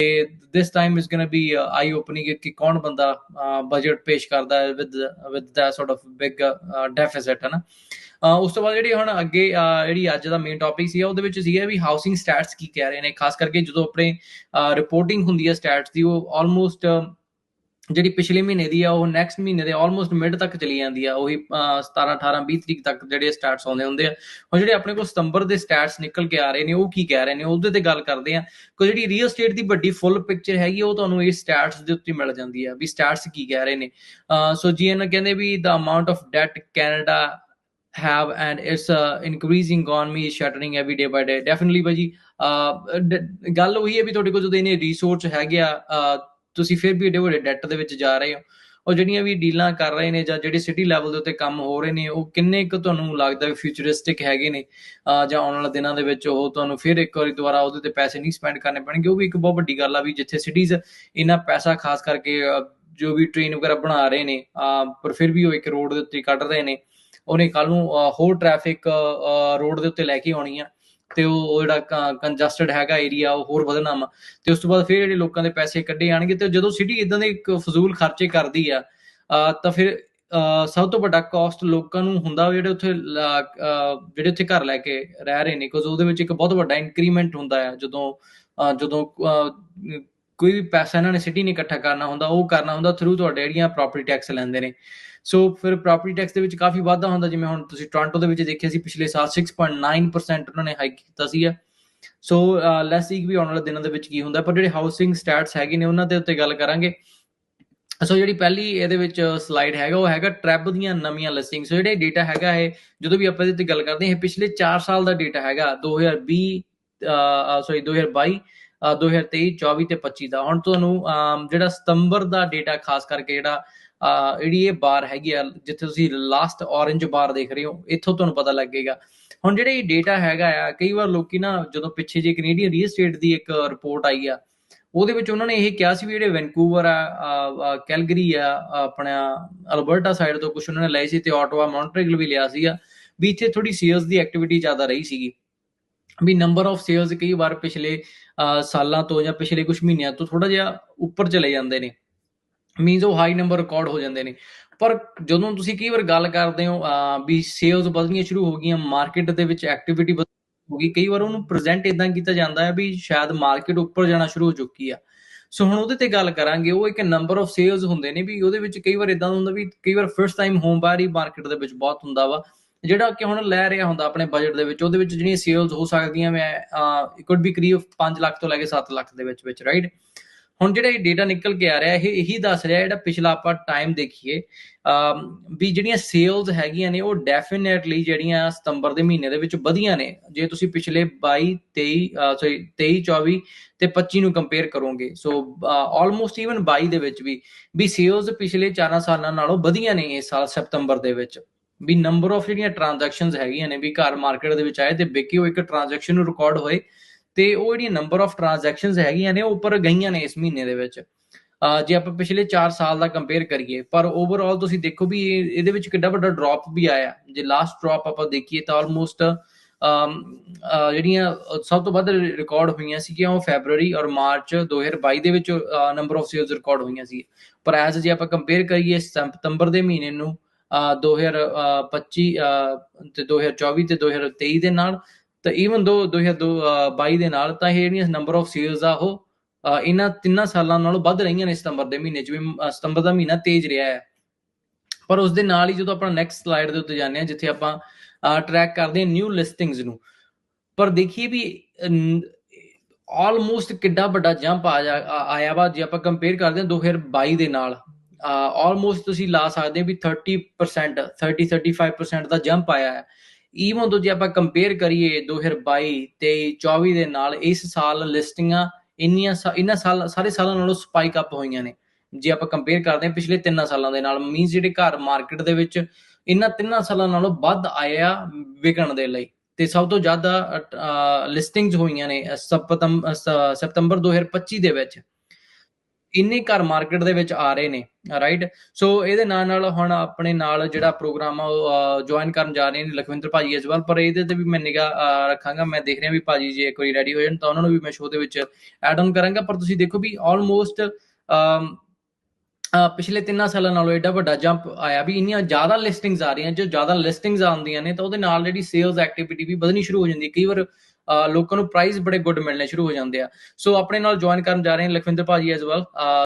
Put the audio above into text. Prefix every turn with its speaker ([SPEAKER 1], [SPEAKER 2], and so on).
[SPEAKER 1] this time is going to be uh, eye ਕਿ ਕੌਣ ਬੰਦਾ uh, ਬਜਟ ਪੇਸ਼ ਕਰਦਾ ਹੈ with with the sort of big deficit ਹੈ ਨਾ ਉਸ ਤੋਂ ਬਾਅਦ ਜਿਹੜੀ ਹੁਣ ਅੱਗੇ uh, ਜਿਹੜੀ ਅੱਜ ਦਾ ਮੇਨ ਟੌਪਿਕ ਸੀ ਉਹਦੇ ਵਿੱਚ ਸੀਗਾ ਵੀ ਹਾਊਸਿੰਗ ਸਟੈਟਸ ਕੀ ਕਹਿ ਰਹੇ ਨੇ ਖਾਸ ਕਰਕੇ ਜਦੋਂ ਆਪਣੇ uh, ਰਿਪੋਰਟਿੰਗ ਹੁੰਦੀ ਹੈ ਸਟੈਟਸ ਦੀ ਉਹ ਆਲਮੋਸਟ ਜਿਹੜੀ ਪਿਛਲੇ ਮਹੀਨੇ ਦੀ ਆ ਉਹ ਨੈਕਸਟ ਮਹੀਨੇ ਦੇ ਆਲਮੋਸਟ ਮਿਡ ਤੱਕ ਚਲੀ ਜਾਂਦੀ ਆ ਉਹੀ 17 18 20 ਤਰੀਕ ਤੱਕ ਜਿਹੜੇ ਸਟੈਟਸ ਆਉਂਦੇ ਹੁੰਦੇ ਆ। ਹੁਣ ਜਿਹੜੇ ਆਪਣੇ ਕੋਲ ਸਤੰਬਰ ਦੇ ਸਟੈਟਸ ਨਿਕਲ ਕੇ ਆ ਰਹੇ ਨੇ ਉਹ ਕੀ ਕਹਿ ਰਹੇ ਨੇ? ਉਹਦੇ ਤੇ ਗੱਲ ਕਰਦੇ ਆ। ਕੋ ਜਿਹੜੀ ਰੀਅਲ ਸਟੇਟ ਦੀ ਵੱਡੀ ਫੁੱਲ ਪਿਕਚਰ ਹੈਗੀ ਉਹ ਤੁਹਾਨੂੰ ਇਸ ਸਟੈਟਸ ਦੇ ਉੱਤੇ ਮਿਲ ਜਾਂਦੀ ਆ ਵੀ ਸਟੈਟਸ ਕੀ ਕਹਿ ਰਹੇ ਨੇ। ਸੋ ਜੀਐਨ ਕਹਿੰਦੇ ਵੀ the amount of debt Canada have and it's uh, increasing economy is shuttering every day by day. Definitely ਭਾਜੀ ਗੱਲ ਉਹੀ ਹੈ ਵੀ ਤੁਹਾਡੇ ਕੋਲ ਜਦੋਂ ਇਹਨੇ ਰਿਸੋਰਸ ਹੈਗੇ ਆ ਤੁਸੀਂ ਫਿਰ ਵੀ ਏਡੇ ਵੱਡੇ ਡੈਟ ਦੇ ਵਿੱਚ ਜਾ ਰਹੇ ਹੋ। ਉਹ ਜਿਹੜੀਆਂ ਵੀ ਡੀਲਾਂ ਕਰ ਰਹੇ ਨੇ ਜਾਂ ਜਿਹੜੇ ਸਿਟੀ ਲੈਵਲ ਦੇ ਉੱਤੇ ਕੰਮ ਹੋ ਰਹੇ ਨੇ, ਉਹ ਕਿੰਨੇ ਕੁ ਤੁਹਾਨੂੰ ਲੱਗਦਾ ਵੀ ਫਿਊਚਰਿਸਟਿਕ ਹੈਗੇ ਨੇ? ਜਾਂ ਆਉਣ ਵਾਲੇ ਦਿਨਾਂ ਦੇ ਵਿੱਚ ਉਹ ਤੁਹਾਨੂੰ ਫਿਰ ਇੱਕ ਵਾਰੀ ਦੁਬਾਰਾ ਉਹਦੇ ਤੇ ਪੈਸੇ ਨਹੀਂ ਸਪੈਂਡ ਕਰਨੇ ਪੈਣਗੇ? ਉਹ ਵੀ ਇੱਕ ਬਹੁਤ ਵੱਡੀ ਗੱਲ ਆ ਵੀ ਜਿੱਥੇ ਸਿਟੀਜ਼ ਇੰਨਾ ਪੈਸਾ ਖਾਸ ਕਰਕੇ ਜੋ ਵੀ ਟ੍ਰੇਨ ਵਗੈਰਾ ਬਣਾ ਰਹੇ ਨੇ ਪਰ ਫਿਰ ਵੀ ਉਹ ਇੱਕ ਰੋਡ ਦੇ ਉੱਤੇ ਕੱਢ ਰਹੇ ਨੇ। ਉਹਨੇ ਕੱਲ ਨੂੰ ਹੋਰ ਟ੍ਰੈਫਿਕ ਰੋਡ ਦੇ ਉੱਤੇ ਲੈ ਕੇ ਆਉਣੀ ਆ। ਤੇ ਉਹ ਜਿਹੜਾ ਕੰਜਸਟਡ ਹੈਗਾ ਏਰੀਆ ਉਹ ਹੋਰ ਵਧਣਾ ਵਾ। ਤੇ ਉਸ ਤੋਂ ਬਾਅਦ ਫਿਰ ਜਿਹੜੇ ਲੋਕਾਂ ਦੇ ਪੈਸੇ ਕੱਢੇ ਜਾਣਗੇ ਤੇ ਜਦੋਂ ਸਿਟੀ ਇਦਾਂ ਦੇ ਇੱਕ ਫਜ਼ੂਲ ਖਰਚੇ ਕਰਦੀ ਆ ਤਾਂ ਫਿਰ ਸਭ ਤੋਂ ਵੱਡਾ ਕਾਸਟ ਲੋਕਾਂ ਨੂੰ ਹੁੰਦਾ ਜਿਹੜੇ ਉੱਥੇ ਜਿਹੜੇ ਉੱਥੇ ਘਰ ਲੈ ਕੇ ਰਹਿ ਰਹੇ ਨੇ ਕਿਉਂਕਿ ਉਹਦੇ ਵਿੱਚ ਇੱਕ ਬਹੁਤ ਵੱਡਾ ਇਨਕਰੀਮੈਂਟ ਹੁੰਦਾ ਹੈ ਜਦੋਂ ਜਦੋਂ ਕੋਈ ਵੀ ਪੈਸਾ ਇਹਨਾਂ ਨੇ ਸਿਟੀ ਨੇ ਇਕੱਠਾ ਕਰਨਾ ਹੁੰਦਾ, ਉਹ ਕਰਨਾ ਹੁੰਦਾ ਥਰੂ ਤੁਹਾਡੇ ਜਿਹੜੀਆਂ ਪ੍ਰਾਪਰਟੀ ਟੈਕਸ ਲੈਂਦੇ ਨੇ। ਸੋ ਫਿਰ ਪ੍ਰਾਪਰਟੀ ਟੈਕਸ ਦੇ ਵਿੱਚ ਕਾਫੀ ਵਾਧਾ ਹੁੰਦਾ, ਜਿਵੇਂ ਹੁਣ ਤੁਸੀਂ ਟੋਰਾਂਟੋ ਦੇ ਵਿੱਚ ਦੇਖਿਆ ਸੀ, ਪਿਛਲੇ ਸਾਲ 6.9% ਉਹਨਾਂ ਨੇ ਹਾਈਕ ਕੀਤਾ ਸੀ ਸੋ ਲੈਟਸ ਸੀ ਵੀ ਆਉਣ ਵਾਲੇ ਦਿਨਾਂ ਦੇ ਵਿੱਚ ਕੀ ਹੁੰਦਾ, ਪਰ ਜਿਹੜੇ ਹਾਊਸਿੰਗ ਸਟੈਟਸ ਹੈਗੇ ਨੇ, ਉਹਨਾਂ ਦੇ ਉੱਤੇ ਗੱਲ ਕਰਾਂਗੇ। ਸੋ ਜਿਹੜੀ ਪਹਿਲੀ ਇਹਦੇ ਵਿੱਚ ਸਲਾਈਡ ਹੈਗਾ, ਉਹ ਹੈਗਾ ਟ੍ਰੈਬ ਦੀਆਂ ਨਵੀਆਂ ਲਿਸਟਿੰਗ ਸੋ ਜਿਹੜੇ ਡਾਟਾ ਹੈਗਾ ਇਹ, ਜਦੋਂ ਵੀ ਆਪਾਂ ਇਹਦੇ ਤੇ ਗੱਲ ਕਰਦੇ ਹਾਂ, ਇਹ ਪਿਛਲੇ 4 ਸਾਲ ਦਾ ਡਾਟਾ ਹੈਗਾ 2020 ਸੌਰੀ 2022 ਅਹ 2023 24 ਤੇ 25 ਦਾ। ਹੁਣ ਤੁਹਾਨੂੰ ਜਿਹੜਾ ਸਤੰਬਰ ਦਾ ਡਾਟਾ ਖਾਸ ਕਰਕੇ ਜਿਹੜਾ ਜਿਹੜੀ ਇਹ ਬਾਰ ਹੈਗੀ ਆ, ਜਿੱਥੇ ਤੁਸੀਂ ਲਾਸਟ orange ਬਾਰ ਦੇਖ ਰਹੇ ਹੋ, ਇੱਥੋਂ ਤੁਹਾਨੂੰ ਪਤਾ ਲੱਗੇਗਾ। ਹੁਣ ਜਿਹੜੇ ਇਹ ਡਾਟਾ ਹੈਗਾ ਆ, ਕਈ ਵਾਰ ਲੋਕੀ ਨਾ ਜਦੋਂ ਪਿੱਛੇ ਜੇ ਕੈਨੇਡੀਅਨ ਰੀਅਲ ਸਟੇਟ ਦੀ ਇੱਕ ਰਿਪੋਰਟ ਆਈ ਆ, ਉਹਦੇ ਵਿੱਚ ਉਹਨਾਂ ਨੇ ਇਹ ਕਿਹਾ ਸੀ ਵੀ ਜਿਹੜੇ ਵੈਨਕੂਵਰ ਆ ਕੈਲਗਰੀ ਆ, ਆਪਣਾ ਅਲਬਰਟਾ ਸਾਈਡ ਤੋਂ ਕੁਝ ਉਹਨਾਂ ਨੇ ਲਏ ਸੀ ਤੇ ਆਟਵਾ ਮੌਂਟਰੀਅਲ ਵੀ ਲਿਆ ਸੀਗਾ, ਵੀ ਇੱਥੇ ਥੋੜੀ ਸੇਲਸ ਦੀ ਐਕਟੀਵਿਟੀ ਜ਼ਿਆਦਾ ਰਹੀ ਸੀਗੀ। ਵੀ ਨੰਬਰ ਆਫ ਸੇਲਸ ਕਈ ਵਾਰ ਪਿਛਲੇ ਸਾਲਾਂ ਤੋਂ ਜਾਂ ਪਿਛਲੇ ਕੁਝ ਮਹੀਨਿਆਂ ਤੋਂ ਥੋੜਾ ਜਿਹਾ ਉੱਪਰ ਚਲੇ ਜਾਂਦੇ ਨੇ। ਮੀਨਸ ਉਹ ਹਾਈ ਨੰਬਰ ਰਿਕਾਰਡ ਹੋ ਜਾਂਦੇ ਨੇ। ਪਰ ਜਦੋਂ ਤੁਸੀਂ ਕਈ ਵਾਰ ਗੱਲ ਕਰਦੇ ਹੋ ਵੀ ਸੇਲਸ ਵਧਣੀਆਂ ਸ਼ੁਰੂ ਹੋ ਗਈਆਂ ਮਾਰਕੀਟ ਦੇ ਵਿੱਚ ਐਕਟੀਵਿਟੀ ਹੋ ਗਈ, ਕਈ ਵਾਰ ਉਹਨੂੰ ਪ੍ਰੈਜ਼ੈਂਟ ਇਦਾਂ ਕੀਤਾ ਜਾਂਦਾ ਹੈ ਵੀ ਸ਼ਾਇਦ ਮਾਰਕੀਟ ਉੱਪਰ ਜਾਣਾ ਸ਼ੁਰੂ ਹੋ ਚੁੱਕੀ ਆ। ਸੋ ਹੁਣ ਉਹਦੇ ਤੇ ਗੱਲ ਕਰਾਂਗੇ, ਉਹ ਇੱਕ ਨੰਬਰ ਆਫ ਸੇਲਸ ਹੁੰਦੇ ਨੇ ਵੀ ਉਹਦੇ ਵਿੱਚ ਕਈ ਵਾਰ ਇਦਾਂ ਹੁੰਦਾ ਵੀ ਕਈ ਵਾਰ ਫਰਸਟ ਟਾਈਮ ਹੋਮ ਬਾਇਰ ਹੀ ਮਾਰਕੀਟ ਦੇ ਵਿੱਚ ਬਹੁਤ ਹੁੰਦਾ ਵਾ। ਜਿਹੜਾ ਕਿ ਹੁਣ ਲੈ ਰਿਹਾ ਹੁੰਦਾ ਆਪਣੇ ਬਜਟ ਦੇ ਵਿੱਚ, ਉਹਦੇ ਵਿੱਚ ਜਿਹੜੀਆਂ ਸੇਲਸ ਹੋ ਸਕਦੀਆਂ ਮੈਂ ਇਟ ਕੁਡ ਬੀ ਕਰੀਬ 5 ਲੱਖ ਤੋਂ ਲੈ ਕੇ 7 ਲੱਖ ਦੇ ਵਿੱਚ ਵਿੱਚ ਰਾਈਟ ਹੁਣ ਜਿਹੜਾ ਇਹ ਡਾਟਾ ਨਿਕਲ ਕੇ ਆ ਰਿਹਾ, ਇਹ ਇਹੀ ਦੱਸ ਰਿਹਾ ਜਿਹੜਾ ਪਿਛਲਾ ਆਪਾਂ ਟਾਈਮ ਦੇਖੀਏ ਵੀ ਜਿਹੜੀਆਂ ਸੇਲਸ ਹੈਗੀਆਂ ਨੇ, ਉਹ ਡੈਫੀਨਿਟਲੀ ਜਿਹੜੀਆਂ ਸਤੰਬਰ ਦੇ ਮਹੀਨੇ ਦੇ ਵਿੱਚ ਵਧੀਆਂ ਨੇ। ਜੇ ਤੁਸੀਂ ਪਿਛਲੇ 22 23 ਸੌਰੀ 23 24 ਤੇ 25 ਨੂੰ ਕੰਪੇਅਰ ਕਰੋਗੇ ਸੋ ਆਲਮੋਸਟ ਈਵਨ 22 ਦੇ ਵਿੱਚ ਵੀ ਵੀ ਸੇਲਸ ਪਿਛਲੇ 4 ਸਾਲਾਂ ਨਾਲੋਂ ਵਧੀਆਂ ਨੇ ਇਸ ਸਾਲ ਸਤੰਬਰ ਦੇ ਵਿੱਚ। ਵੀ ਨੰਬਰ ਆਫ ਜਿਹੜੀਆਂ ਟ੍ਰਾਂਜੈਕਸ਼ਨਸ ਹੈਗੀਆਂ ਨੇ, ਵੀ ਘਰ ਮਾਰਕੀਟ ਦੇ ਵਿੱਚ ਆਏ ਤੇ ਵਿਕੇ ਉਹ ਇੱਕ ਟ੍ਰਾਂਜੈਕਸ਼ਨ ਨੂੰ ਰਿਕਾਰਡ ਹੋਏ ਤੇ ਉਹ ਜਿਹੜੀਆਂ ਨੰਬਰ ਆਫ ਟ੍ਰਾਂਜੈਕਸ਼ਨਸ ਹੈਗੀਆਂ ਨੇ, ਉਹ ਉੱਪਰ ਗਈਆਂ ਨੇ ਇਸ ਮਹੀਨੇ ਦੇ ਵਿੱਚ। ਜੇ ਆਪਾਂ ਪਿਛਲੇ 4 ਸਾਲ ਦਾ ਕੰਪੇਅਰ ਕਰੀਏ, ਪਰ ਓਵਰਆਲ ਤੁਸੀਂ ਦੇਖੋ ਵੀ ਇਹਦੇ ਵਿੱਚ ਕਿੱਡਾ ਵੱਡਾ ਡ੍ਰੌਪ ਵੀ ਆਇਆ। ਜੇ ਲਾਸਟ ਡ੍ਰੌਪ ਆਪਾਂ ਦੇਖੀਏ ਤਾਂ ਆਲਮੋਸਟ ਜਿਹੜੀਆਂ ਸਭ ਤੋਂ ਵੱਧ ਰਿਕਾਰਡ ਹੋਈਆਂ ਸੀਗੀਆਂ ਉਹ ਫੈਬਰੂਅਰੀ ਔਰ ਮਾਰਚ 2022 ਦੇ ਵਿੱਚ ਨੰਬਰ ਆਫ ਸੇਲਸ ਰਿਕਾਰਡ ਹੋਈਆਂ ਸੀ। ਪਰ ਐਸ ਜੇ ਆਪਾਂ ਕੰਪੇਅਰ ਕਰੀਏ ਸਤੰਬਰ ਦੇ ਮਹੀਨੇ ਨੂੰ 2025 ਅਹ ਤੇ 2024 ਤੇ 2023 ਦੇ ਨਾਲ ਤਾਂ ਈਵਨ ਦੋ 2022 ਦੇ ਨਾਲ ਤਾਂ ਇਹ ਜਿਹੜੀਆਂ ਨੰਬਰ ਆਫ ਸੇਲਸ ਆ ਉਹ ਇਹਨਾਂ ਤਿੰਨਾਂ ਸਾਲਾਂ ਨਾਲੋਂ ਵੱਧ ਰਹੀਆਂ ਨੇ ਸਤੰਬਰ ਦੇ ਮਹੀਨੇ 'ਚ ਵੀ ਸਤੰਬਰ ਦਾ ਮਹੀਨਾ ਤੇਜ਼ ਰਿਹਾ ਹੈ। ਪਰ ਉਸ ਦੇ ਨਾਲ ਹੀ ਜਦੋਂ ਆਪਾਂ ਨੈਕਸਟ ਸਲਾਈਡ ਦੇ ਉੱਤੇ ਜਾਂਦੇ ਹਾਂ, ਜਿੱਥੇ ਆਪਾਂ ਟਰੈਕ ਕਰਦੇ ਹਾਂ ਨਿਊ ਲਿਸਟਿੰਗਸ ਨੂੰ, ਪਰ ਦੇਖੀਏ ਵੀ ਆਲਮੋਸਟ ਕਿੱਡਾ ਵੱਡਾ ਜੰਪ ਆ ਜਾ, ਆ- ਆਇਆ ਵਾ, ਜੇ ਆਪਾਂ ਕੰਪੇਅਰ ਕਰਦੇ ਹਾਂ 2022 ਦੇ ਨਾਲ। ਆਲਮੋਸਟ ਤੁਸੀਂ ਲਾ ਸਕਦੇ ਹੋ ਵੀ 30% 30 35% ਦਾ ਜੰਪ ਆਇਆ ਹੈ। ਈਵਨ ਤੋਂ ਜੇ ਆਪਾਂ ਕੰਪੇਅਰ ਕਰੀਏ 2022 23 24 ਦੇ ਨਾਲ ਇਸ ਸਾਲ ਲਿਸਟਿੰਗਾਂ ਇੰਨੀਆਂ ਇਹਨਾਂ ਸਾਲ ਸਾਰੇ ਸਾਲਾਂ ਨਾਲੋਂ ਸਪਾਈਕ ਅਪ ਹੋਈਆਂ ਨੇ। ਜੇ ਆਪਾਂ ਕੰਪੇਅਰ ਕਰਦੇ ਹਾਂ ਪਿਛਲੇ 3 ਸਾਲਾਂ ਦੇ ਨਾਲ ਮੀਨਸ ਜਿਹੜੇ ਘਰ ਮਾਰਕੀਟ ਦੇ ਵਿੱਚ ਇਹਨਾਂ ਤਿੰਨਾਂ ਸਾਲਾਂ ਨਾਲੋਂ ਵੱਧ ਆਏ ਆ ਵਿਕਣ ਦੇ ਲਈ। ਤੇ ਸਭ ਤੋਂ ਜ਼ਿਆਦਾ ਲਿਸਟਿੰਗਸ ਹੋਈਆਂ ਨੇ ਅ, ਸਪਤੰਬ- ਅ, ਸ- 2025 ਦੇ ਵਿੱਚ। ਇੰਨੇ ਘਰ ਮਾਰਕੀਟ ਦੇ ਵਿੱਚ ਆ ਰਹੇ ਨੇ ਰਾਈਟ ਸੋ ਇਹਦੇ ਨਾਲ ਨਾਲ ਹੁਣ ਆਪਣੇ ਨਾਲ ਜਿਹੜਾ ਪ੍ਰੋਗਰਾਮ ਆ, ਉਹ ਜੁਆਇਨ ਕਰਨ ਜਾ ਰਹੇ ਨੇ ਲਖਵਿੰਦਰ ਭਾਜੀ ਐਸ ਵੈਲ ਪਰ ਇਹਦੇ ਤੇ ਵੀ ਮੈਂ ਨਿਗਾਹ ਰੱਖਾਂਗਾ। ਮੈਂ ਦੇਖ ਰਿਹਾ ਵੀ ਭਾਜੀ ਜੇ ਇੱਕ ਵਾਰੀ ਰੈਡੀ ਹੋ ਜਾਣ ਤਾਂ ਉਹਨਾਂ ਨੂੰ ਵੀ ਮੈਂ ਸ਼ੋਅ ਦੇ ਵਿੱਚ ਐਡ ਆਨ ਕਰਾਂਗਾ। ਪਰ ਤੁਸੀਂ ਦੇਖੋ ਵੀ ਆਲਮੋਸਟ ਪਿਛਲੇ 3 ਸਾਲਾਂ ਨਾਲੋਂ ਐਡਾ ਵੱਡਾ ਜੰਪ ਆਇਆ ਵੀ ਇੰਨੀਆਂ ਜ਼ਿਆਦਾ ਲਿਸਟਿੰਗਸ ਆ ਰਹੀਆਂ। ਜੋ ਜ਼ਿਆਦਾ ਲਿਸਟਿੰਗਸ ਆਉਂਦੀਆਂ ਨੇ ਤਾਂ ਉਹਦੇ ਨਾਲ ਜਿਹੜੀ ਸੇਲਸ ਐਕਟੀਵਿਟੀ ਵੀ ਵਧਣੀ ਸ਼ੁਰੂ ਹੋ ਜਾਂਦੀ ਹੈ। ਕਈ ਵਾਰ ਲੋਕਾਂ ਨੂੰ ਪ੍ਰਾਈਜ਼ ਬੜੇ ਗੁੱਡ ਮਿਲਣੇ ਸ਼ੁਰੂ ਹੋ ਜਾਂਦੇ ਆ। ਸੋ ਆਪਣੇ ਨਾਲ ਜੁਆਇਨ ਕਰਨ ਜਾ ਰਹੇ ਹਾਂ ਲਖਵਿੰਦਰ ਭਾਜੀ ਐਸ ਵੈਲ